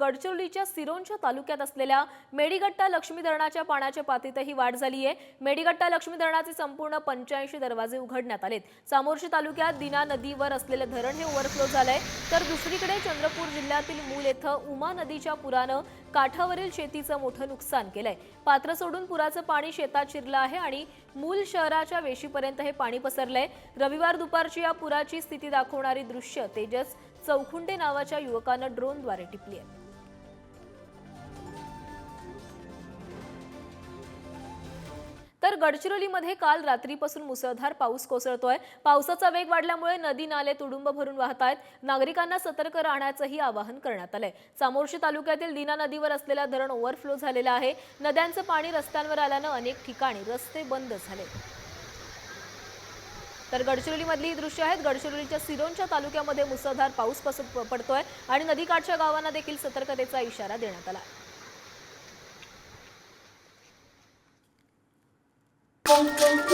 गडचिरोलीच्या सिरोंच्या तालुक्यात असलेल्या मेडीगट्टा लक्ष्मी धरणाच्या पाण्याच्या पातळीतही वाढ झाली आहे. मेडीगट्टा लक्ष्मी धरणाचे संपूर्ण पंच्याऐंशी दरवाजे उघडण्यात आलेत. चामोर्शी तालुक्यात दिना नदीवर असलेलं धरण हे ओव्हरफ्लो झालंय. तर दुसरीकडे चंद्रपूर जिल्ह्यातील मूल येथं उमा नदीच्या पुरानं काठावरील शेतीचं मोठं नुकसान केलंय. पात्र सोडून पुराचं पाणी शेतात शिरलं आहे आणि मूल शहराच्या वेशीपर्यंत हे पाणी पसरलंय. रविवार दुपारची या पुराची स्थिती दाखवणारी दृश्य तेजस चौखुंडे नावाच्या युवकानं ड्रोनद्वारे टिपली आहे. तर गडचिरोलीमध्ये काल रात्रीपासून मुसळधार पाऊस कोसळतोय. पावसाचा वेग वाढल्यामुळे नदी नाले तुडुंब भरून वाहत आहेत नागरिकांना सतर्क राहण्याचंही आवाहन करण्यात आलंय. चामोर्शी तालुक्यातील दिना नदीवर असलेला धरण ओव्हरफ्लो झालेला आहे. नद्यांचं पाणी रस्त्यांवर आल्यानं अनेक ठिकाणी रस्ते बंद झाले. तर गडचिरोलीमधली ही दृश्य आहेत. गडचिरोलीच्या सिरोंच्या तालुक्यामध्ये मुसळधार पाऊस पसर पडतोय आणि नदीकाठच्या गावांना देखील सतर्कतेचा इशारा देण्यात आला आहे.